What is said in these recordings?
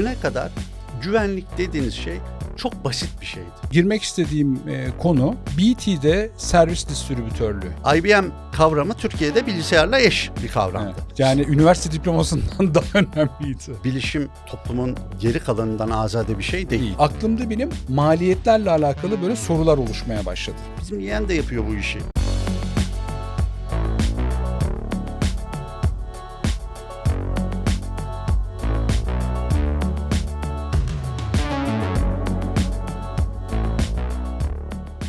düne kadar güvenlik dediğiniz şey çok basit bir şeydi. Girmek istediğim e, konu BT'de servis distribütörlüğü. IBM kavramı Türkiye'de bilgisayarla eş bir kavramdı. Evet. Yani üniversite diplomasından daha önemliydi. Bilişim toplumun geri kalanından azade bir şey değil. Değil. Aklımda benim maliyetlerle alakalı böyle sorular oluşmaya başladı. Bizim yeğen de yapıyor bu işi.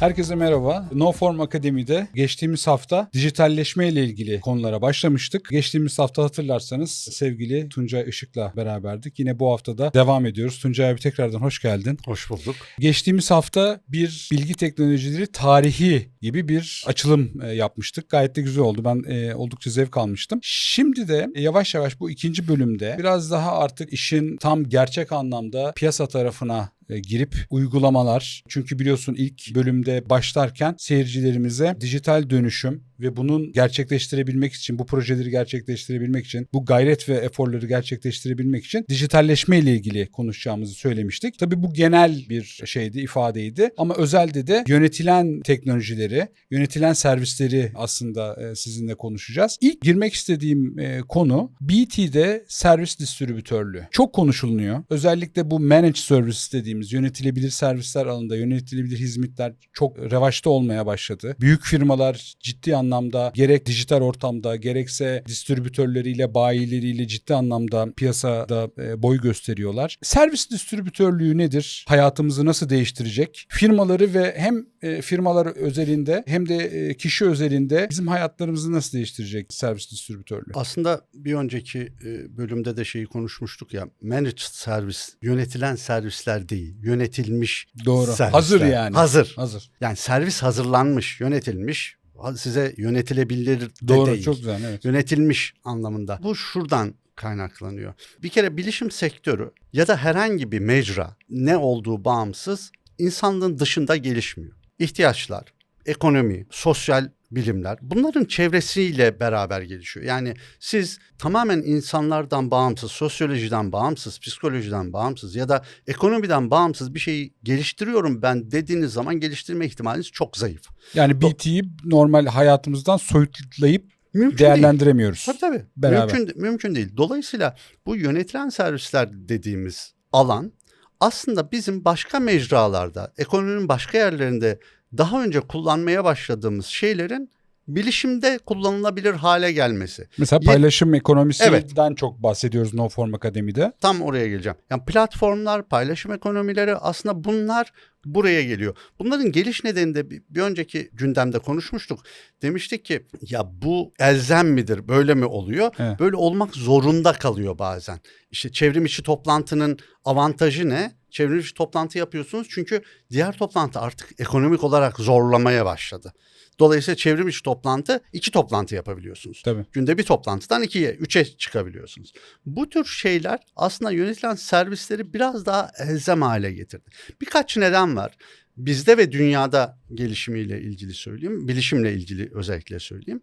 Herkese merhaba. No Form Akademi'de geçtiğimiz hafta dijitalleşme ile ilgili konulara başlamıştık. Geçtiğimiz hafta hatırlarsanız sevgili Tuncay Işık'la beraberdik. Yine bu haftada devam ediyoruz. Tuncay abi tekrardan hoş geldin. Hoş bulduk. Geçtiğimiz hafta bir bilgi teknolojileri tarihi gibi bir açılım e, yapmıştık. Gayet de güzel oldu. Ben e, oldukça zevk almıştım. Şimdi de e, yavaş yavaş bu ikinci bölümde biraz daha artık işin tam gerçek anlamda piyasa tarafına girip uygulamalar. Çünkü biliyorsun ilk bölümde başlarken seyircilerimize dijital dönüşüm ve bunun gerçekleştirebilmek için, bu projeleri gerçekleştirebilmek için, bu gayret ve eforları gerçekleştirebilmek için dijitalleşme ile ilgili konuşacağımızı söylemiştik. Tabii bu genel bir şeydi, ifadeydi. Ama özelde de yönetilen teknolojileri, yönetilen servisleri aslında e, sizinle konuşacağız. İlk girmek istediğim e, konu BT'de servis distribütörlüğü. Çok konuşuluyor. Özellikle bu managed service dediğimiz yönetilebilir servisler alanında yönetilebilir hizmetler çok revaçta olmaya başladı. Büyük firmalar ciddi anlamda gerek dijital ortamda gerekse distribütörleriyle, bayileriyle ciddi anlamda piyasada e, boy gösteriyorlar. Servis distribütörlüğü nedir? Hayatımızı nasıl değiştirecek? Firmaları ve hem e, firmalar özelinde hem de e, kişi özelinde bizim hayatlarımızı nasıl değiştirecek servis distribütörlüğü? Aslında bir önceki bölümde de şeyi konuşmuştuk ya. Managed servis, yönetilen servisler değil, yönetilmiş Doğru. servisler. Hazır yani. Hazır. Hazır. Yani servis hazırlanmış, yönetilmiş. Size yönetilebilir de Doğru. değil. Çok güzel. Evet. Yönetilmiş anlamında. Bu şuradan kaynaklanıyor. Bir kere bilişim sektörü ya da herhangi bir mecra ne olduğu bağımsız insanlığın dışında gelişmiyor. İhtiyaçlar, ekonomi, sosyal bilimler bunların çevresiyle beraber gelişiyor. Yani siz tamamen insanlardan bağımsız, sosyolojiden bağımsız, psikolojiden bağımsız ya da ekonomiden bağımsız bir şeyi geliştiriyorum ben dediğiniz zaman geliştirme ihtimaliniz çok zayıf. Yani BT'yi normal hayatımızdan soyutlayıp Mümkün değil. değerlendiremiyoruz. Tabii tabii. Beraber. Mümkün, mümkün değil. Dolayısıyla bu yönetilen servisler dediğimiz alan aslında bizim başka mecralarda, ekonominin başka yerlerinde daha önce kullanmaya başladığımız şeylerin bilişimde kullanılabilir hale gelmesi. Mesela Ye- paylaşım ekonomisinden Evet. çok bahsediyoruz No Form Akademi'de. Tam oraya geleceğim. Yani platformlar, paylaşım ekonomileri aslında bunlar buraya geliyor. Bunların geliş nedeni de bir, bir önceki gündemde konuşmuştuk. Demiştik ki ya bu elzem midir, böyle mi oluyor? Evet. Böyle olmak zorunda kalıyor bazen. İşte çevrim içi toplantının avantajı ne? Çevrim içi toplantı yapıyorsunuz çünkü diğer toplantı artık ekonomik olarak zorlamaya başladı. Dolayısıyla çevrim içi toplantı iki toplantı yapabiliyorsunuz. Tabii. Günde bir toplantıdan ikiye, üçe çıkabiliyorsunuz. Bu tür şeyler aslında yönetilen servisleri biraz daha elzem hale getirdi. Birkaç neden var. Bizde ve dünyada gelişimiyle ilgili söyleyeyim, bilişimle ilgili özellikle söyleyeyim.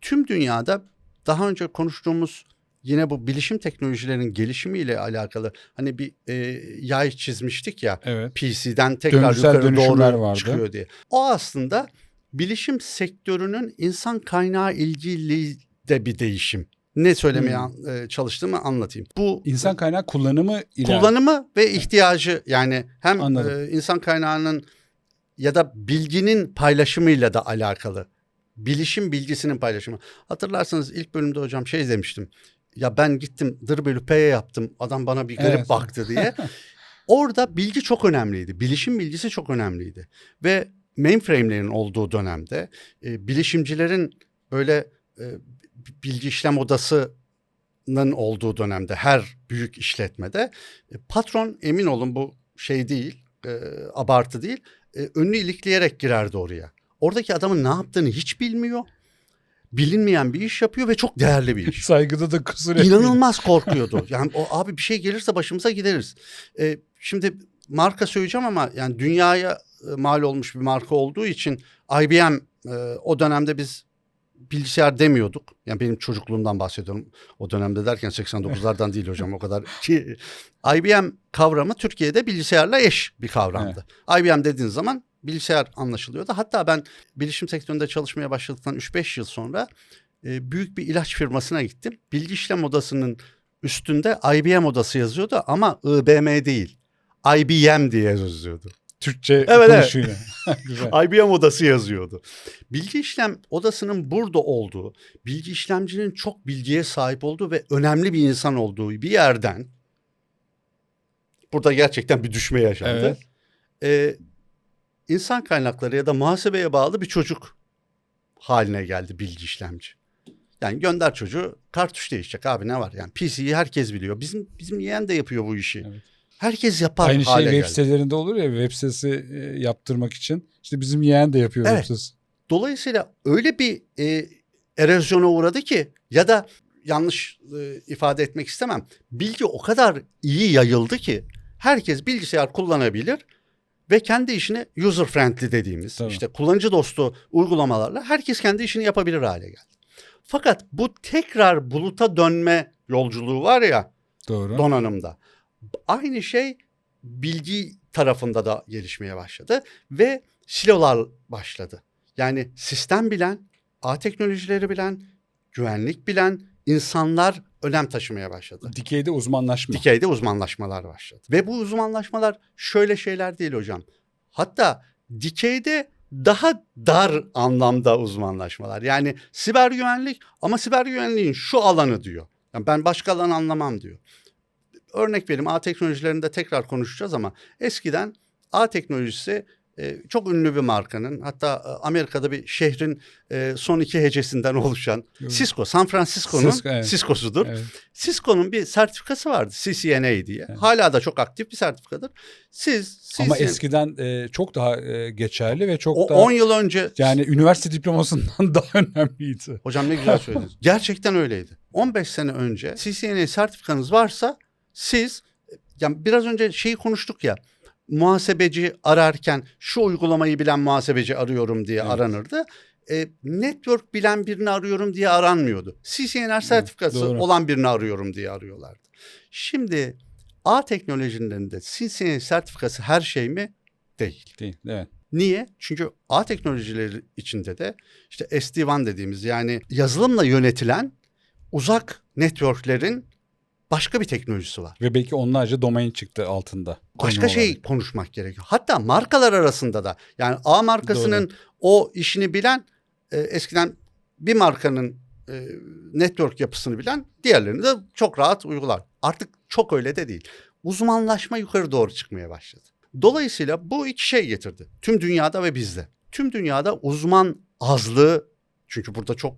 Tüm dünyada daha önce konuştuğumuz yine bu bilişim teknolojilerinin gelişimiyle alakalı hani bir e, yay çizmiştik ya Evet. PC'den tekrar Döngüsel yukarı doğru vardı. çıkıyor diye. O aslında bilişim sektörünün insan kaynağı ilgili de bir değişim. Ne söylemeye Hmm. e, çalıştığımı anlatayım. Bu İnsan kaynağı kullanımı ile kullanımı ve ihtiyacı yani hem Anladım. e, insan kaynağının ya da bilginin paylaşımıyla da alakalı. Bilişim bilgisinin paylaşımı. Hatırlarsanız ilk bölümde hocam şey demiştim. Ya ben gittim dır bölü P'ye yaptım. Adam bana bir garip Evet. baktı diye. Orada bilgi çok önemliydi. Bilişim bilgisi çok önemliydi. Ve mainframe'lerin olduğu dönemde e, bilişimcilerin böyle e, bilgi işlem odasının olduğu dönemde her büyük işletmede e, patron emin olun bu şey değil, e, abartı değil. E, önünü ilikleyerek girerdi oraya. Oradaki adamın ne yaptığını hiç bilmiyor. Bilinmeyen bir iş yapıyor ve çok değerli bir iş. saygıda da kusur etmeyin. İnanılmaz korkuyordu. Yani o abi bir şey gelirse başımıza gideriz. E, şimdi marka söyleyeceğim ama yani dünyaya e, mal olmuş bir marka olduğu için IBM e, o dönemde biz bilgisayar demiyorduk. Yani benim çocukluğumdan bahsediyorum. O dönemde derken 89'lardan değil hocam o kadar. Ki, IBM kavramı Türkiye'de bilgisayarla eş bir kavramdı. IBM dediğin zaman bilgisayar anlaşılıyordu. Hatta ben bilişim sektöründe çalışmaya başladıktan 3-5 yıl sonra e, büyük bir ilaç firmasına gittim. Bilgi işlem odasının üstünde IBM odası yazıyordu ama IBM değil. IBM diye yazıyordu. Türkçe Evet, evet. konuşuyor. Güzel. IBM odası yazıyordu. Bilgi işlem odasının burada olduğu, bilgi işlemcinin çok bilgiye sahip olduğu ve önemli bir insan olduğu bir yerden burada gerçekten bir düşme yaşandı. Evet. Ee, insan kaynakları ya da muhasebeye bağlı bir çocuk haline geldi bilgi işlemci. Yani gönder çocuğu kartuş değişecek abi ne var yani PC'yi herkes biliyor. Bizim bizim yeğen de yapıyor bu işi. Evet. Herkes yapar Aynı şey hale web geldi. sitelerinde olur ya web sitesi e, yaptırmak için. İşte bizim yeğen de yapıyor Evet. web sitesi. Dolayısıyla öyle bir e, erozyona uğradı ki ya da yanlış e, ifade etmek istemem. Bilgi o kadar iyi yayıldı ki herkes bilgisayar kullanabilir ve kendi işini user friendly dediğimiz Tabii. işte kullanıcı dostu uygulamalarla herkes kendi işini yapabilir hale geldi. Fakat bu tekrar buluta dönme yolculuğu var ya Doğru. donanımda. Aynı şey bilgi tarafında da gelişmeye başladı ve silolar başladı. Yani sistem bilen, ağ teknolojileri bilen, güvenlik bilen insanlar önem taşımaya başladı. Dikeyde uzmanlaşma. Dikeyde uzmanlaşmalar başladı. Ve bu uzmanlaşmalar şöyle şeyler değil hocam. Hatta dikeyde daha dar anlamda uzmanlaşmalar. Yani siber güvenlik ama siber güvenliğin şu alanı diyor. Yani ben başka alan anlamam diyor. Örnek vereyim ağ teknolojilerinde tekrar konuşacağız ama eskiden ağ teknolojisi e, çok ünlü bir markanın hatta e, Amerika'da bir şehrin e, son iki hecesinden oluşan Evet. Cisco, San Francisco'nun Cisco, evet. Cisco'sudur. Evet. Cisco'nun bir sertifikası vardı CCNA diye. Evet. Hala da çok aktif bir sertifikadır. Siz, siz Ama eskiden e, çok daha e, geçerli ve çok o daha 10 yıl önce yani üniversite diplomasından daha önemliydi. hocam ne güzel söylediniz. Gerçekten öyleydi. 15 sene önce CCNA sertifikanız varsa siz yani biraz önce şeyi konuştuk ya muhasebeci ararken şu uygulamayı bilen muhasebeci arıyorum diye Evet. aranırdı. E, network bilen birini arıyorum diye aranmıyordu. CCNR sertifikası doğru. olan birini arıyorum diye arıyorlardı. Şimdi A teknolojilerinde CCNA sertifikası her şey mi? Değil. Değil. Evet. Niye? Çünkü ağ teknolojileri içinde de işte SD-WAN dediğimiz yani yazılımla yönetilen uzak networklerin başka bir teknolojisi var. Ve belki onlarca domain çıktı altında. Başka şey olarak. konuşmak gerekiyor. Hatta markalar arasında da yani A markasının o işini bilen e, eskiden bir markanın e, network yapısını bilen diğerlerini de çok rahat uygular. Artık çok öyle de değil. Uzmanlaşma yukarı doğru çıkmaya başladı. Dolayısıyla bu iki şey getirdi. Tüm dünyada ve bizde. Tüm dünyada uzman azlığı çünkü burada çok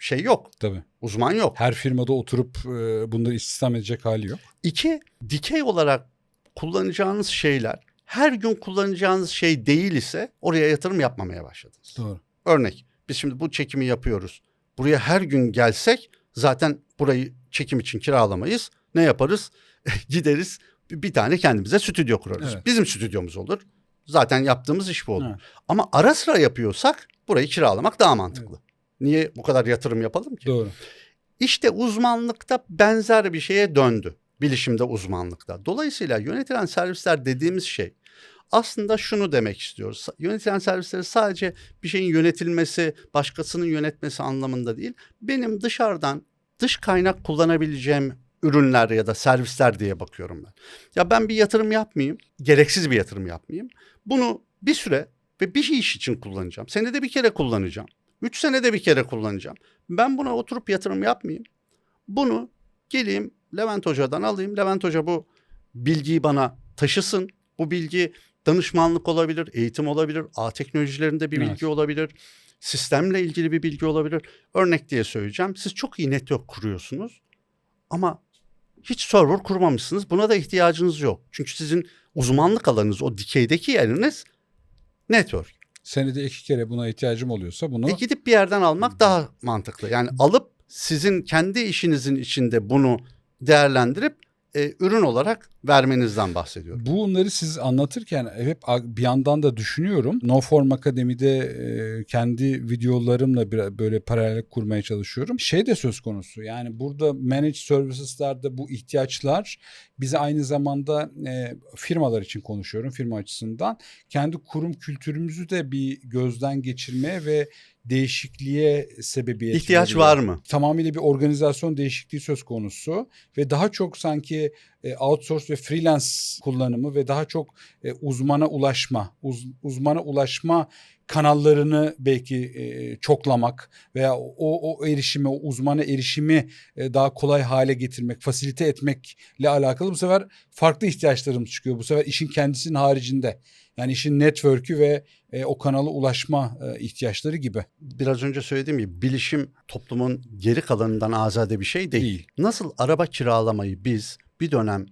şey yok. Tabii. Uzman yok. Her firmada oturup e, bunları istihdam edecek hali yok. İki, dikey olarak kullanacağınız şeyler her gün kullanacağınız şey değil ise oraya yatırım yapmamaya başladınız. Doğru. Örnek, biz şimdi bu çekimi yapıyoruz. Buraya her gün gelsek zaten burayı çekim için kiralamayız. Ne yaparız? Gideriz bir tane kendimize stüdyo kurarız. Evet. Bizim stüdyomuz olur. Zaten yaptığımız iş bu olur. Evet. Ama ara sıra yapıyorsak burayı kiralamak daha mantıklı. Niye bu kadar yatırım yapalım ki? Doğru. İşte uzmanlıkta benzer bir şeye döndü. Bilişimde uzmanlıkta. Dolayısıyla yönetilen servisler dediğimiz şey aslında şunu demek istiyoruz. Yönetilen servisleri sadece bir şeyin yönetilmesi, başkasının yönetmesi anlamında değil. Benim dışarıdan dış kaynak kullanabileceğim ürünler ya da servisler diye bakıyorum ben. Ya ben bir yatırım yapmayayım, gereksiz bir yatırım yapmayayım. Bunu bir süre ve bir iş için kullanacağım. Senede bir kere kullanacağım. Üç senede bir kere kullanacağım. Ben buna oturup yatırım yapmayayım. Bunu geleyim Levent Hoca'dan alayım. Levent Hoca bu bilgiyi bana taşısın. Bu bilgi danışmanlık olabilir, eğitim olabilir, ağ teknolojilerinde bir Evet. bilgi olabilir, sistemle ilgili bir bilgi olabilir. Örnek diye söyleyeceğim. Siz çok iyi network kuruyorsunuz ama hiç server kurmamışsınız. Buna da ihtiyacınız yok. Çünkü sizin uzmanlık alanınız, o dikeydeki yeriniz network. Senede iki kere buna ihtiyacım oluyorsa bunu E gidip bir yerden almak daha mantıklı. Yani alıp sizin kendi işinizin içinde bunu değerlendirip e, ürün olarak vermenizden bahsediyorum. Bunları siz anlatırken hep bir yandan da düşünüyorum. No Form Akademi'de e, kendi videolarımla bir, böyle paralel kurmaya çalışıyorum. Şey de söz konusu yani burada managed services'larda bu ihtiyaçlar bize aynı zamanda e, firmalar için konuşuyorum firma açısından. Kendi kurum kültürümüzü de bir gözden geçirmeye ve değişikliğe sebebiyet İhtiyaç veriyor var mı? tamamıyla bir organizasyon değişikliği söz konusu ve daha çok sanki e, outsource ve freelance kullanımı ve daha çok e, uzmana ulaşma, uz- uzmana ulaşma kanallarını belki e, çoklamak veya o, o erişimi, o uzmana erişimi e, daha kolay hale getirmek, fasilite etmekle alakalı bu sefer farklı ihtiyaçlarımız çıkıyor. Bu sefer işin kendisinin haricinde. Yani işin network'ü ve e, o kanala ulaşma e, ihtiyaçları gibi. Biraz önce söylediğim gibi bilişim toplumun geri kalanından azade bir şey değil. Değil. Nasıl araba kiralamayı biz bir dönem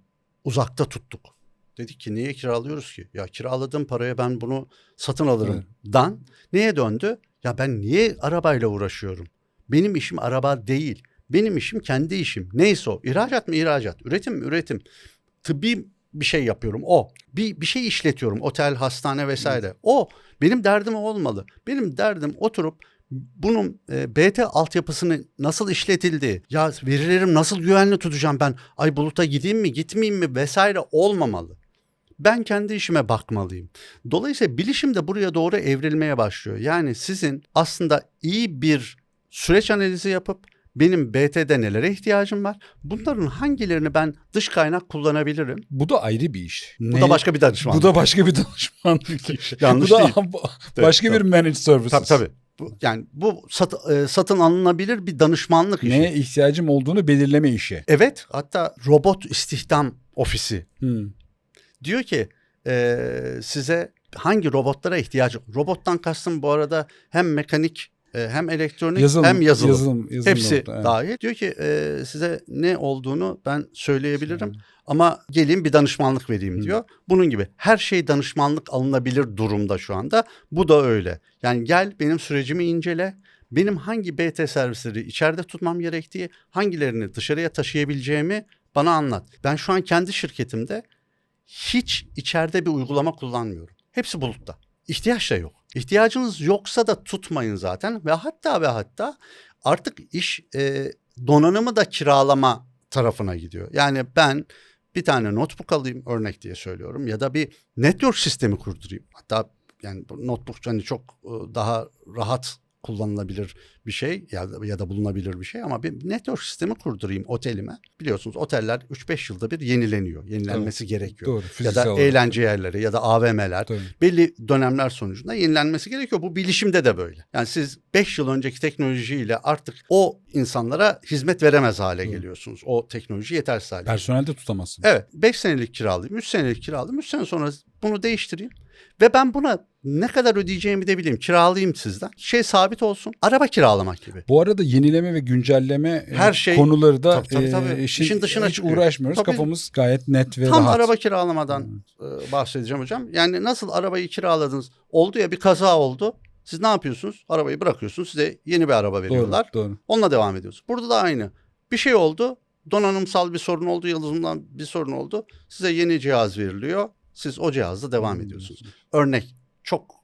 uzakta tuttuk. Dedik ki niye kiralıyoruz ki? Ya kiraladığım paraya ben bunu satın alırım. Dan neye döndü? Ya ben niye arabayla uğraşıyorum? Benim işim araba değil. Benim işim kendi işim. Neyse o. İhracat mı ihracat? Üretim mi üretim? Tıbbi bir şey yapıyorum. O. Bir, bir şey işletiyorum. Otel, hastane vesaire. O. Benim derdim olmalı. Benim derdim oturup bunun e, BT altyapısını nasıl işletildiği, ya verilerim nasıl güvenli tutacağım ben, ay buluta gideyim mi gitmeyeyim mi vesaire olmamalı. Ben kendi işime bakmalıyım. Dolayısıyla bilişim de buraya doğru evrilmeye başlıyor. Yani sizin aslında iyi bir süreç analizi yapıp benim BT'de nelere ihtiyacım var? Bunların hangilerini ben dış kaynak kullanabilirim? Bu da ayrı bir iş. Bu Ne- da başka bir danışmanlık. Bu da başka bir danışmanlık. Yanlış bu da değil. başka Evet, bir managed services. Tabii tabii. Bu, yani bu sat- e, satın alınabilir bir danışmanlık işi. Neye ihtiyacım olduğunu belirleme işi. Evet hatta robot istihdam ofisi Hmm. diyor ki e, size hangi robotlara ihtiyacı Robottan kastım bu arada hem mekanik hem elektronik Yazılım, hem yazılım. yazılım, yazılım Hepsi nokta, evet. dahil. Diyor ki e, size ne olduğunu ben söyleyebilirim ama gelin bir danışmanlık vereyim Hı. diyor. Bunun gibi her şey danışmanlık alınabilir durumda şu anda. Bu da öyle. Yani gel benim sürecimi incele. Benim hangi BT servisleri içeride tutmam gerektiği, hangilerini dışarıya taşıyabileceğimi bana anlat. Ben şu an kendi şirketimde hiç içeride bir uygulama kullanmıyorum. Hepsi bulutta. İhtiyaç da yok. İhtiyacınız yoksa da tutmayın zaten ve hatta ve hatta artık iş e, donanımı da kiralama tarafına gidiyor. Yani ben bir tane notebook alayım örnek diye söylüyorum ya da bir network sistemi kurdurayım. Hatta yani notebook hani çok e, daha rahat kullanılabilir bir şey ya da, ya da bulunabilir bir şey ama bir network sistemi kurdurayım otelime. Biliyorsunuz oteller 3-5 yılda bir yenileniyor. Yenilenmesi gerekiyor. Doğru. Ya da olarak. eğlence yerleri ya da AVM'ler Tabii. belli dönemler sonucunda yenilenmesi gerekiyor. Bu bilişimde de böyle. Yani siz 5 yıl önceki teknolojiyle artık o insanlara hizmet veremez hale Doğru. geliyorsunuz. O teknoloji yetersiz hale. Personel de tutamazsın. Evet 5 senelik kiralayayım, 3 senelik kiralayayım, 3 sene sonra bunu değiştireyim. Ve ben buna ne kadar ödeyeceğimi de bileyim. Kiralayayım sizden. Şey sabit olsun. Araba kiralamak gibi. Bu arada yenileme ve güncelleme e, Her şey- konuları da Tabii, tabii, tabii. e, işin, İşin dışına hiç çıkıyor. uğraşmıyoruz. Tabii. Kafamız gayet net ve Tam rahat. araba kiralamadan e, bahsedeceğim hocam. Yani nasıl arabayı kiraladınız? Oldu ya bir kaza oldu. Siz ne yapıyorsunuz? Arabayı bırakıyorsunuz. Size yeni bir araba veriyorlar. Doğru, doğru. Onunla devam ediyorsunuz. Burada da aynı. Bir şey oldu. Donanımsal bir sorun oldu. Yazılımdan bir sorun oldu. Size yeni cihaz veriliyor. Siz o cihazla devam Hmm. ediyorsunuz. Örnek çok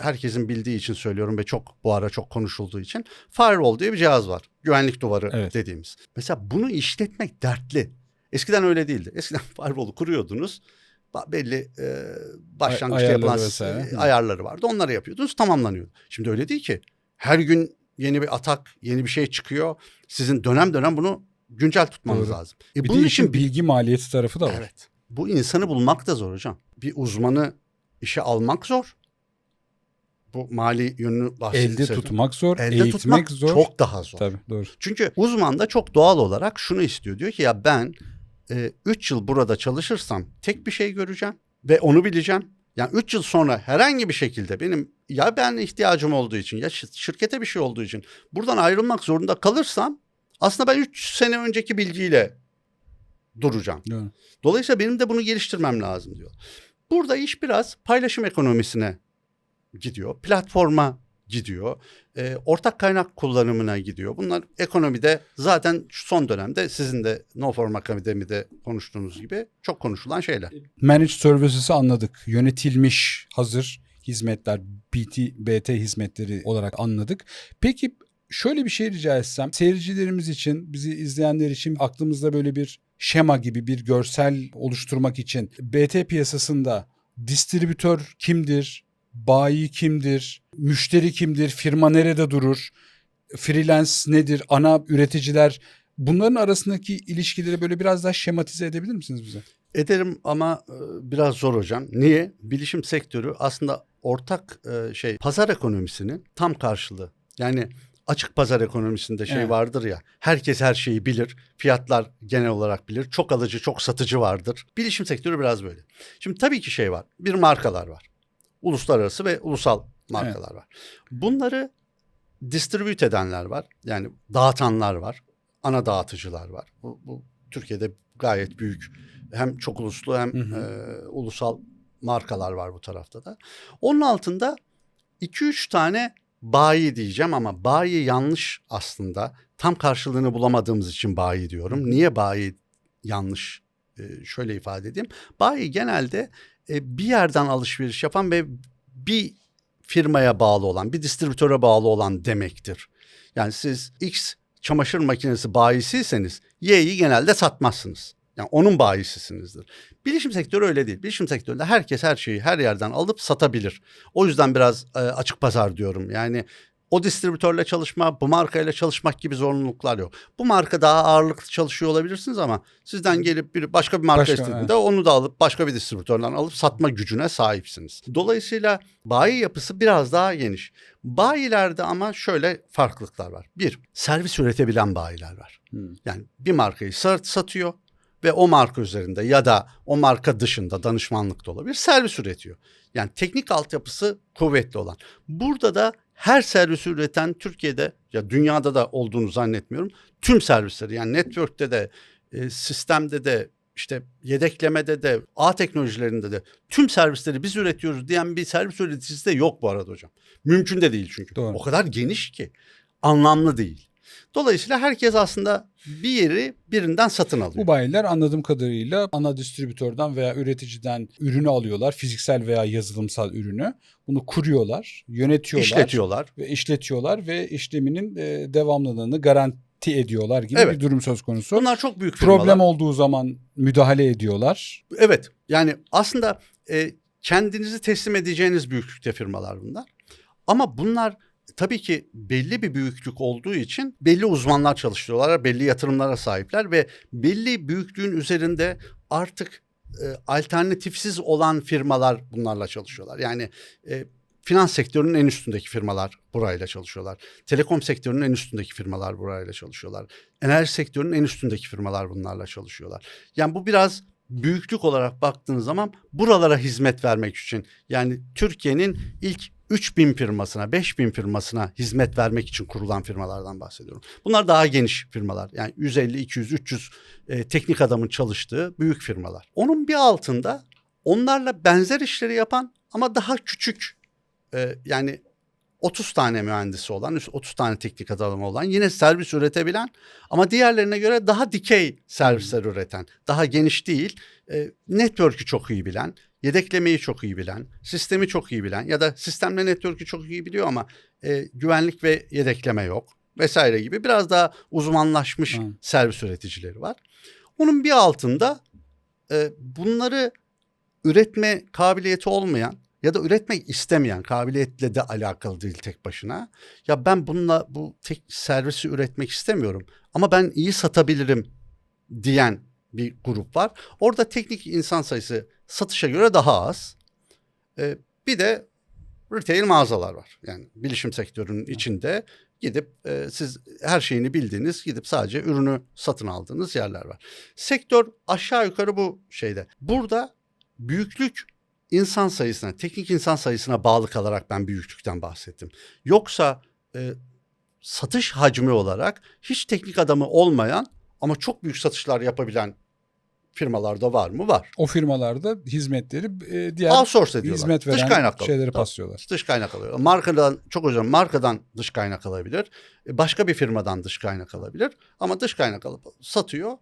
herkesin bildiği için söylüyorum ve çok bu ara çok konuşulduğu için firewall diye bir cihaz var. Güvenlik duvarı Evet. dediğimiz. Mesela bunu işletmek dertli. Eskiden öyle değildi. Eskiden firewall'u kuruyordunuz. Belli e, başlangıçta Ay- yapılan vesaire. ayarları vardı. Onları yapıyordunuz tamamlanıyordu. Şimdi öyle değil ki. Her gün yeni bir atak, yeni bir şey çıkıyor. Sizin dönem dönem bunu güncel tutmanız Doğru. lazım. E Bir bunun için bilgi maliyeti tarafı da var. Evet. Bu insanı bulmak da zor hocam. Bir uzmanı işe almak zor. Bu mali yönünü bahsediyorum. Elde tutmak zor, Elde eğitmek tutmak zor. çok daha zor. Tabii doğru. Çünkü uzman da çok doğal olarak şunu istiyor. Diyor ki ya ben 3 yıl burada çalışırsam tek bir şey göreceğim ve onu bileceğim. Yani 3 yıl sonra herhangi bir şekilde benim ya ben ihtiyacım olduğu için ya şir- şirkete bir şey olduğu için buradan ayrılmak zorunda kalırsam aslında ben 3 sene önceki bilgiyle duracağım. doğru. Dolayısıyla benim de bunu geliştirmem lazım diyor. Burada iş biraz paylaşım ekonomisine gidiyor. Platforma gidiyor. E, ortak kaynak kullanımına gidiyor. Bunlar ekonomide zaten son dönemde sizin de No Form Akademi'de konuştuğunuz gibi çok konuşulan şeyler. Managed Services'ı anladık. Yönetilmiş hazır hizmetler, BT, BT hizmetleri olarak anladık. Peki şöyle bir şey rica etsem seyircilerimiz için, bizi izleyenler için aklımızda böyle bir şema gibi bir görsel oluşturmak için BT piyasasında distribütör kimdir, bayi kimdir, müşteri kimdir, firma nerede durur, freelance nedir, ana üreticiler bunların arasındaki ilişkileri böyle biraz daha şematize edebilir misiniz bize? Ederim ama e, biraz zor hocam. Niye? Bilişim sektörü aslında ortak e, şey pazar ekonomisinin tam karşılığı. Yani açık pazar ekonomisinde şey Evet. vardır ya. Herkes her şeyi bilir. Fiyatlar genel olarak bilir. Çok alıcı, çok satıcı vardır. Bilişim sektörü biraz böyle. Şimdi tabii ki şey var. Bir markalar var. Uluslararası ve ulusal markalar var. Bunları distribüt edenler var. Yani dağıtanlar var. Ana dağıtıcılar var. Bu, bu Türkiye'de gayet büyük hem çok uluslu hem Hı hı. e, ulusal markalar var bu tarafta da. Onun altında 2-3 tane bayi diyeceğim ama bayi yanlış aslında. Tam karşılığını bulamadığımız için bayi diyorum. Niye bayi yanlış? E, şöyle ifade edeyim. Bayi genelde e, bir yerden alışveriş yapan ve bir firmaya bağlı olan, bir distribütöre bağlı olan demektir. Yani siz X çamaşır makinesi bayisiyseniz Y'yi genelde satmazsınız. Yani onun bayisisinizdir. Bilişim sektörü öyle değil. Bilişim sektöründe herkes her şeyi her yerden alıp satabilir. O yüzden biraz e, açık pazar diyorum. Yani o distribütörle çalışma, bu markayla çalışmak gibi zorunluluklar yok. Bu marka daha ağırlıklı çalışıyor olabilirsiniz ama sizden gelip bir başka bir marka Başka, istediğinde onu da alıp başka bir distribütörden alıp satma gücüne sahipsiniz. Dolayısıyla bayi yapısı biraz daha geniş. Bayilerde ama şöyle farklılıklar var. Bir, servis üretebilen bayiler var. Hmm. Yani bir markayı sat- satıyor ve o marka üzerinde ya da o marka dışında danışmanlık da olabilir servis üretiyor. Yani teknik altyapısı kuvvetli olan. Burada da her servisi üreten Türkiye'de ya dünyada da olduğunu zannetmiyorum. Tüm servisleri yani network'te de e, sistemde de işte yedeklemede de ağ teknolojilerinde de tüm servisleri biz üretiyoruz diyen bir servis üreticisi de yok bu arada hocam. Mümkün de değil çünkü. Doğru. O kadar geniş ki anlamlı değil. Dolayısıyla herkes aslında bir yeri birinden satın alıyor. Bu bayiler anladığım kadarıyla ana distribütörden veya üreticiden ürünü alıyorlar. Fiziksel veya yazılımsal ürünü. Bunu kuruyorlar, yönetiyorlar. İşletiyorlar. Ve işletiyorlar ve işleminin e, devamlılığını garanti ediyorlar gibi Evet. bir durum söz konusu. Bunlar çok büyük firmalar. Problem olduğu zaman müdahale ediyorlar. Evet. Yani aslında e, kendinizi teslim edeceğiniz büyüklükte firmalar bunlar. Ama bunlar tabii ki belli bir büyüklük olduğu için belli uzmanlar çalıştırıyorlar, belli yatırımlara sahipler ve belli büyüklüğün üzerinde artık e, alternatifsiz olan firmalar bunlarla çalışıyorlar. Yani e, finans sektörünün en üstündeki firmalar burayla çalışıyorlar. Telekom sektörünün en üstündeki firmalar burayla çalışıyorlar. Enerji sektörünün en üstündeki firmalar bunlarla çalışıyorlar. Yani bu biraz büyüklük olarak baktığınız zaman buralara hizmet vermek için yani Türkiye'nin ilk 3000 firmasına, 5000 firmasına hizmet vermek için kurulan firmalardan bahsediyorum. Bunlar daha geniş firmalar. Yani 150, 200, 300 e, teknik adamın çalıştığı büyük firmalar. Onun bir altında onlarla benzer işleri yapan ama daha küçük e, yani 30 tane mühendisi olan, 30 tane teknik adamı olan, yine servis üretebilen ama diğerlerine göre daha dikey servisler üreten, daha geniş değil, e, network'ü çok iyi bilen, yedeklemeyi çok iyi bilen, sistemi çok iyi bilen ya da sistemle network'ü çok iyi biliyor ama e, güvenlik ve yedekleme yok vesaire gibi biraz daha uzmanlaşmış Hı. servis üreticileri var. Onun bir altında e, bunları üretme kabiliyeti olmayan ya da üretmek istemeyen kabiliyetle de alakalı değil tek başına. Ya ben bununla bu tek servisi üretmek istemiyorum ama ben iyi satabilirim diyen bir grup var. Orada teknik insan sayısı satışa göre daha az. Ee, bir de retail mağazalar var. Yani bilişim sektörünün içinde gidip e, siz her şeyini bildiğiniz gidip sadece ürünü satın aldığınız yerler var. Sektör aşağı yukarı bu şeyde. Burada büyüklük insan sayısına, teknik insan sayısına bağlı kalarak ben büyüklükten bahsettim. Yoksa e, satış hacmi olarak hiç teknik adamı olmayan ama çok büyük satışlar yapabilen firmalarda var mı? Var. O firmalarda hizmetleri e, diğer Outsource ediyorlar. hizmet veren dış kaynak şeyleri alıyor. paslıyorlar. Dış kaynak alıyor. Markadan çok hocam markadan dış kaynak alabilir. E, Başka bir firmadan dış kaynak alabilir. Ama dış kaynak alıp satıyor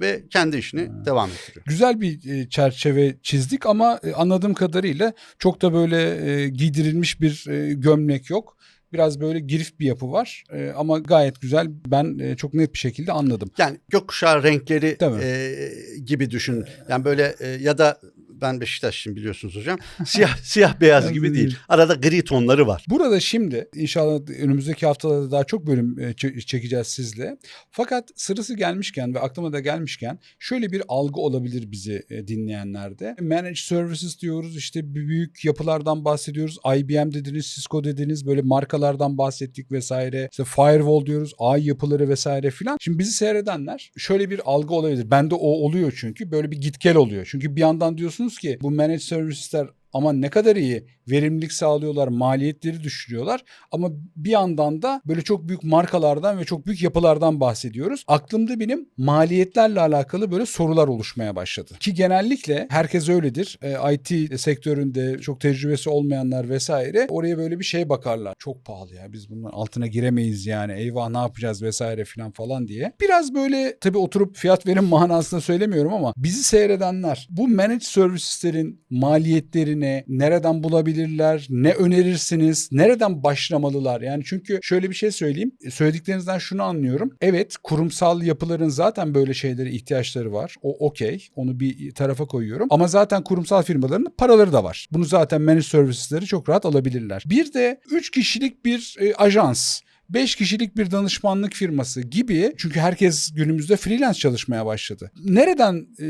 ve kendi işini devam ettiriyor. Güzel bir e, çerçeve çizdik ama e, anladığım kadarıyla çok da böyle e, giydirilmiş bir gömlek yok. Biraz böyle girift bir yapı var E, ama gayet güzel. Ben e, çok net bir şekilde anladım. Yani gökkuşağı renkleri e, gibi düşün. Yani böyle e, ya da ben Beşiktaşlıyım biliyorsunuz hocam. Siyah siyah beyaz gibi değil. Arada gri tonları var. Burada şimdi inşallah önümüzdeki haftalarda daha çok bölüm e, çekeceğiz sizle. Fakat sırası gelmişken ve aklıma da gelmişken şöyle bir algı olabilir bizi e, dinleyenlerde. Managed services diyoruz işte büyük yapılardan bahsediyoruz. IBM dediniz, Cisco dediniz böyle markalardan bahsettik vesaire. İşte firewall diyoruz, ağ yapıları vesaire filan. Şimdi bizi seyredenler şöyle bir algı olabilir. Bende o oluyor çünkü böyle bir git gel oluyor. Çünkü bir yandan diyorsunuz ki bu managed servicesler ama ne kadar iyi verimlilik sağlıyorlar, maliyetleri düşürüyorlar. Ama bir yandan da böyle çok büyük markalardan ve çok büyük yapılardan bahsediyoruz. Aklımda benim maliyetlerle alakalı böyle sorular oluşmaya başladı. Ki genellikle herkes öyledir. E, IT sektöründe çok tecrübesi olmayanlar vesaire oraya böyle bir şey bakarlar. Çok pahalı ya biz bunun altına giremeyiz yani eyvah ne yapacağız vesaire filan falan diye. Biraz böyle tabii oturup fiyat verim manasında söylemiyorum ama bizi seyredenler bu managed services'lerin maliyetlerini nereden bulabilirler? Ne önerirsiniz? Nereden başlamalılar? Yani çünkü şöyle bir şey söyleyeyim. Söylediklerinizden şunu anlıyorum. Evet kurumsal yapıların zaten böyle şeylere ihtiyaçları var. O okey. Onu bir tarafa koyuyorum. Ama zaten kurumsal firmaların paraları da var. Bunu zaten managed services'leri çok rahat alabilirler. Bir de 3 kişilik bir e, ajans 5 kişilik bir danışmanlık firması gibi çünkü herkes günümüzde freelance çalışmaya başladı. Nereden e,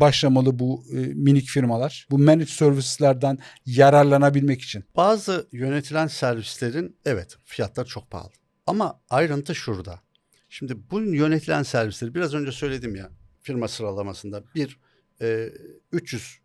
başlamalı bu e, minik firmalar? Bu managed services'lerden yararlanabilmek için. Bazı yönetilen servislerin evet fiyatları çok pahalı. Ama ayrıntı şurada. Şimdi bu yönetilen servisleri biraz önce söyledim ya firma sıralamasında bir e, 300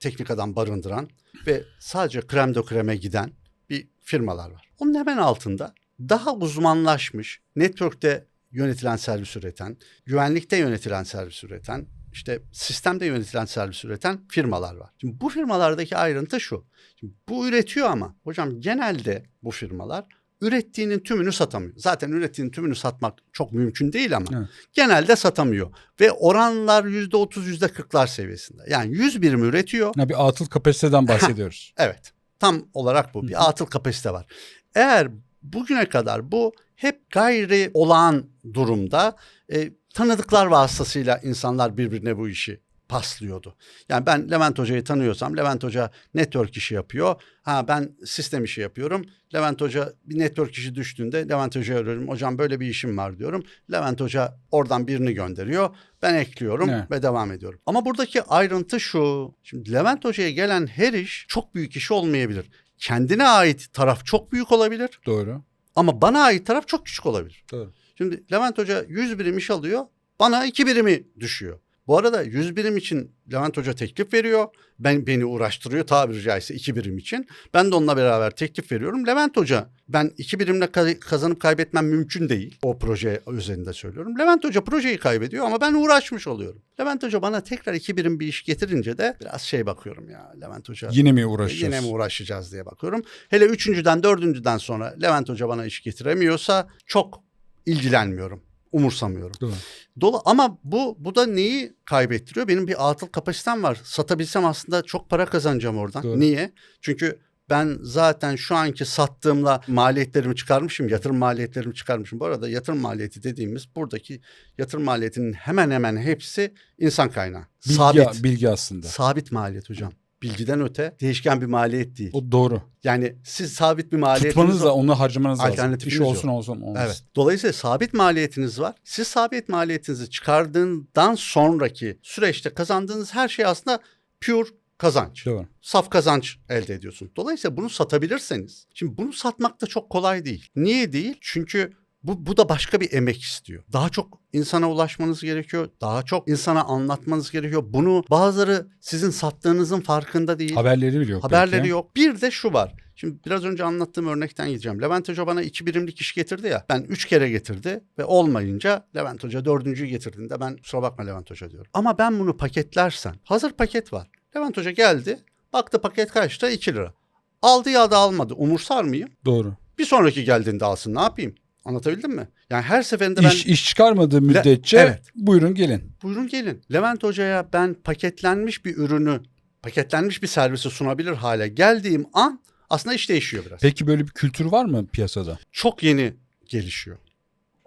teknik adam barındıran ve sadece krem de kreme giden bir firmalar var. Onun hemen altında daha uzmanlaşmış network'te yönetilen servis üreten, güvenlikte yönetilen servis üreten, işte sistemde yönetilen servis üreten firmalar var. Şimdi bu firmalardaki ayrıntı şu. Şimdi bu üretiyor ama hocam genelde bu firmalar ürettiğinin tümünü satamıyor. Zaten ürettiğinin tümünü satmak çok mümkün değil ama Evet. genelde satamıyor. Ve oranlar %30 %40'lar seviyesinde. Yani 100 birim üretiyor. Ya bir atıl kapasiteden bahsediyoruz. Evet. Tam olarak bu. Bir atıl kapasite var. Eğer bugüne kadar bu hep gayri olağan durumda e, tanıdıklar vasıtasıyla insanlar birbirine bu işi paslıyordu. Yani ben Levent Hoca'yı tanıyorsam Levent Hoca network işi yapıyor. Ha ben sistem işi yapıyorum. Levent Hoca bir network işi düştüğünde Levent Hoca'ya arıyorum. Hocam böyle bir işim var diyorum. Levent Hoca oradan birini gönderiyor. Ben ekliyorum Evet. ve devam ediyorum. Ama buradaki ayrıntı şu. Şimdi Levent Hoca'ya gelen her iş çok büyük iş olmayabilir. Kendine ait taraf çok büyük olabilir Doğru. ama bana ait taraf çok küçük olabilir. Doğru. Şimdi Levent Hoca 100 birim iş alıyor. Bana 2 birimi düşüyor. Bu arada 100 birim için Levent Hoca teklif veriyor. Ben beni uğraştırıyor tabiri caizse 2 birim için. Ben de onunla beraber teklif veriyorum. Levent Hoca ben 2 birimle ka- kazanıp kaybetmem mümkün değil. O proje üzerinde söylüyorum. Levent Hoca projeyi kaybediyor ama ben uğraşmış oluyorum. Levent Hoca bana tekrar 2 birim bir iş getirince de biraz şey bakıyorum ya Levent Hoca. Yine mi uğraşacağız? Yine mi uğraşacağız diye bakıyorum. Hele üçüncüden dördüncüden sonra Levent Hoca bana iş getiremiyorsa çok ilgilenmiyorum. Umursamıyorum. Doğru. Dolu ama bu bu da neyi kaybettiriyor? Benim bir atıl kapasitem var. Satabilsem aslında çok para kazanacağım oradan. Doğru. Niye? Çünkü ben zaten şu anki sattığımla maliyetlerimi çıkarmışım, yatırım maliyetlerimi çıkarmışım. Bu arada yatırım maliyeti dediğimiz buradaki yatırım maliyetinin hemen hemen hepsi insan kaynağı. Bilgi, sabit. bilgi aslında. Sabit maliyet hocam. Bilgiden öte değişken bir maliyet değil. O doğru. Yani siz sabit bir maliyetiniz Tutmanız da onu harcamanız lazım. Alternatifiniz İş yok. olsun olsun. Evet. Dolayısıyla sabit maliyetiniz var. Siz sabit maliyetinizi çıkardığından sonraki süreçte kazandığınız her şey aslında pure kazanç. Doğru. Saf kazanç elde ediyorsun. Dolayısıyla bunu satabilirseniz. Şimdi bunu satmak da çok kolay değil. Niye değil? Çünkü bu, bu da başka bir emek istiyor. Daha çok insana ulaşmanız gerekiyor. Daha çok insana anlatmanız gerekiyor. Bunu bazıları sizin sattığınızın farkında değil. Haberleri bile yok. Haberleri belki. yok. Bir de şu var. Şimdi biraz önce anlattığım örnekten gideceğim. Levent Hoca bana iki birimlik iş getirdi ya. Ben üç kere getirdi ve olmayınca Levent Hoca dördüncüyü getirdiğinde ben kusura bakma Levent Hoca diyorum. Ama ben bunu paketlersen hazır paket var. Levent Hoca geldi baktı paket kaçta 2 lira. Aldı ya da almadı umursar mıyım? Doğru. Bir sonraki geldiğinde alsın ne yapayım? Anlatabildim mi? Yani her seferinde ben İş, iş çıkarmadığı müddetçe evet. buyurun gelin. buyurun gelin. Levent Hoca'ya ben paketlenmiş bir ürünü, paketlenmiş bir servisi sunabilir hale geldiğim an aslında iş değişiyor biraz. Peki böyle bir kültür var mı piyasada? Çok yeni gelişiyor.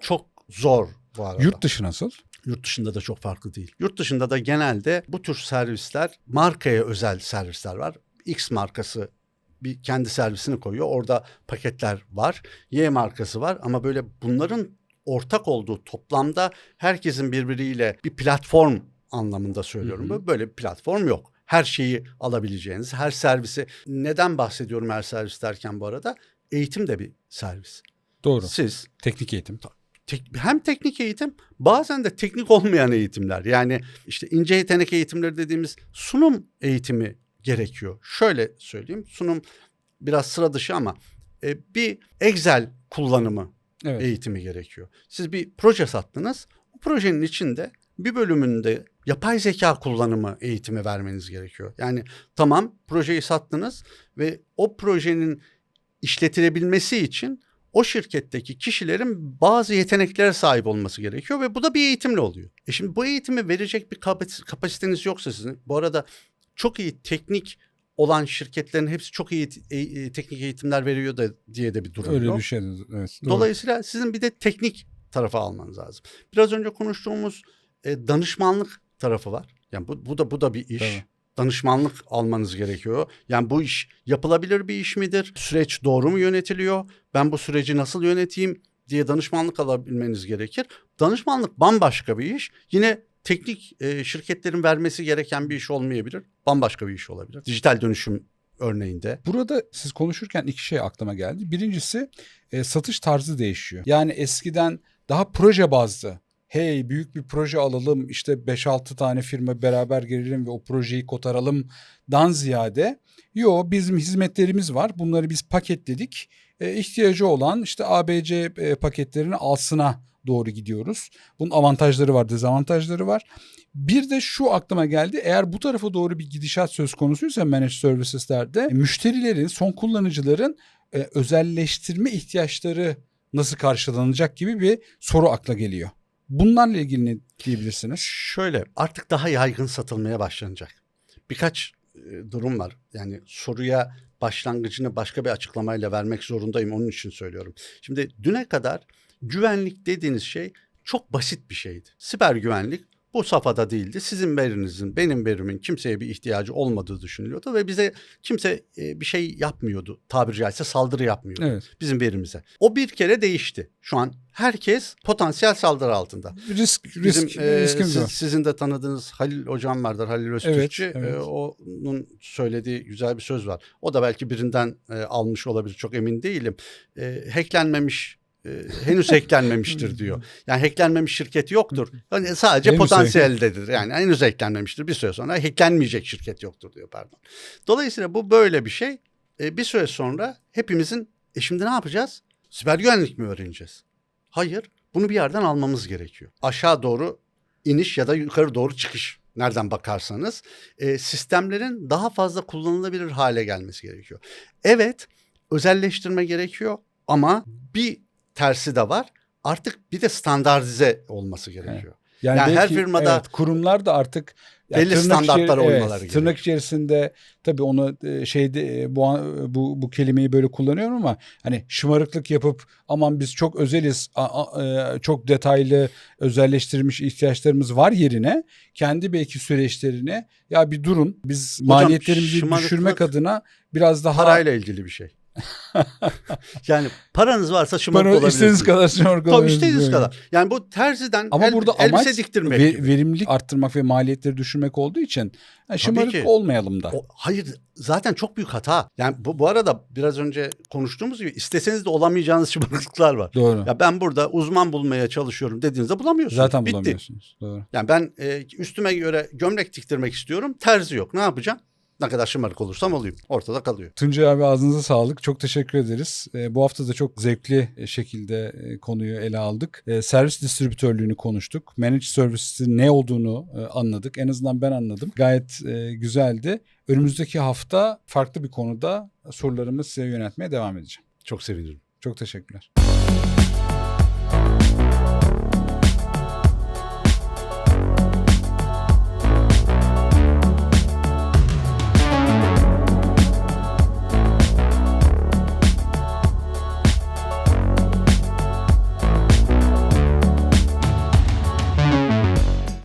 Çok zor bu arada. Yurt dışı nasıl? Yurt dışında da çok farklı değil. Yurt dışında da genelde bu tür servisler markaya özel servisler var. X markası bir kendi servisini koyuyor. Orada paketler var. Y markası var ama böyle bunların ortak olduğu toplamda herkesin birbiriyle bir platform anlamında söylüyorum. Hı hı. Böyle bir platform yok. Her şeyi alabileceğiniz, her servisi. Neden bahsediyorum her servis derken bu arada? Eğitim de bir servis. Doğru. Siz Teknik eğitim. tek- hem teknik eğitim bazen de teknik olmayan eğitimler. Yani işte ince yetenek eğitimleri dediğimiz sunum eğitimi gerekiyor. Şöyle söyleyeyim sunum biraz sıra dışı ama e, bir Excel kullanımı Evet. eğitimi gerekiyor. Siz bir proje sattınız. O projenin içinde bir bölümünde yapay zeka kullanımı eğitimi vermeniz gerekiyor. Yani tamam projeyi sattınız ve o projenin işletilebilmesi için o şirketteki kişilerin bazı yeteneklere sahip olması gerekiyor ve bu da bir eğitimle oluyor. E şimdi bu eğitimi verecek bir kapas- kapasiteniz yoksa sizin, bu arada çok iyi teknik olan şirketlerin hepsi çok iyi e- e- teknik eğitimler veriyor da diye de bir durum Öyle yok. bir şey. Evet. doğru. Dolayısıyla sizin bir de teknik tarafa almanız lazım. Biraz önce konuştuğumuz e, danışmanlık tarafı var. Yani bu, bu da bu da bir iş. Tabii. Danışmanlık almanız gerekiyor. Yani bu iş yapılabilir bir iş midir? Süreç doğru mu yönetiliyor? Ben bu süreci nasıl yöneteyim diye danışmanlık alabilmeniz gerekir. Danışmanlık bambaşka bir iş. Yine teknik e, şirketlerin vermesi gereken bir iş olmayabilir. Bambaşka bir iş olabilir. Dijital dönüşüm örneğinde. Burada siz konuşurken iki şey aklıma geldi. Birincisi e, satış tarzı değişiyor. Yani eskiden daha proje bazlı. Hey büyük bir proje alalım işte 5-6 tane firma beraber gelelim ve o projeyi kotaralım dan ziyade yo bizim hizmetlerimiz var bunları biz paketledik e, ihtiyacı olan işte ABC e, paketlerini alsına doğru gidiyoruz. Bunun avantajları var dezavantajları var. Bir de şu aklıma geldi. Eğer bu tarafa doğru bir gidişat söz konusuysa managed serviceslerde e, müşterilerin, son kullanıcıların e, özelleştirme ihtiyaçları nasıl karşılanacak gibi bir soru akla geliyor. Bunlarla ilgili ne diyebilirsiniz? Şöyle artık daha yaygın satılmaya başlanacak. Birkaç e, durum var. Yani soruya başlangıcını başka bir açıklamayla vermek zorundayım. Onun için söylüyorum. Şimdi düne kadar güvenlik dediğiniz şey çok basit bir şeydi. Siber güvenlik bu safhada değildi. Sizin verinizin, benim verimin kimseye bir ihtiyacı olmadığı düşünülüyordu ve bize kimse e, bir şey yapmıyordu. Tabiri caizse saldırı yapmıyordu Evet. bizim verimize. O bir kere değişti. Şu an herkes potansiyel saldırı altında. Risk, risk, Bizim e, riskimiz siz- sizin de tanıdığınız Halil hocam vardır. Halil Öztürkçü. Evet, evet. E, onun söylediği güzel bir söz var. O da belki birinden e, almış olabilir. Çok emin değilim. E, hacklenmemiş e, henüz hacklenmemiştir diyor. Yani hacklenmemiş şirket yoktur. Hani sadece Henüz potansiyeldedir. Yani henüz hacklenmemiştir. Bir süre sonra hacklenmeyecek şirket yoktur diyor pardon. Dolayısıyla bu böyle bir şey. E, bir süre sonra hepimizin e şimdi ne yapacağız? Siber güvenlik mi öğreneceğiz? Hayır. Bunu bir yerden almamız gerekiyor. Aşağı doğru iniş ya da yukarı doğru çıkış. Nereden bakarsanız e, sistemlerin daha fazla kullanılabilir hale gelmesi gerekiyor. Evet özelleştirme gerekiyor ama bir tersi de var. Artık bir de standartize olması gerekiyor. Yani, Yani her belki, firmada- evet, kurumlar da artık Belli standartlara içeri- uymaları evet, Tırnak içerisinde tabii onu e, şeyde e, bu bu bu kelimeyi böyle kullanıyorum ama hani şımarıklık yapıp aman biz çok özeliz, a- a- e, çok detaylı özelleştirilmiş ihtiyaçlarımız var yerine kendi belki süreçlerini ya bir durun biz maliyetlerimizi şımarıklık- düşürmek adına biraz daha Parayla ilgili bir şey. yani paranız varsa şımarık bana olabilirsiniz. istediğiniz kadar şımarık Tabii olabilirsiniz. istediğiniz Böyle. kadar. Yani bu terziden Ama el- burada elbise amaç diktirmek ve- gibi. verimlilik arttırmak ve maliyetleri düşürmek olduğu için yani şımarık ki. olmayalım da. O- hayır zaten çok büyük hata. Yani bu, bu arada biraz önce konuştuğumuz gibi isteseniz de olamayacağınız şımarıklıklar var. Doğru. Ya ben burada uzman bulmaya çalışıyorum dediğinizde bulamıyorsunuz. Zaten Bitti. bulamıyorsunuz. Doğru. Yani ben e, üstüme göre gömlek diktirmek istiyorum. Terzi yok. Ne yapacağım? Ne kadar şımarık olursam olayım. Ortada kalıyor. Tuncay abi ağzınıza sağlık. Çok teşekkür ederiz. E, bu hafta da çok zevkli e, şekilde e, konuyu ele aldık. E, servis distribütörlüğünü konuştuk. Managed Services'in ne olduğunu e, anladık. En azından ben anladım. Gayet e, güzeldi. Önümüzdeki hafta farklı bir konuda sorularımı size yöneltmeye devam edeceğim. Çok sevinirim. Çok teşekkürler.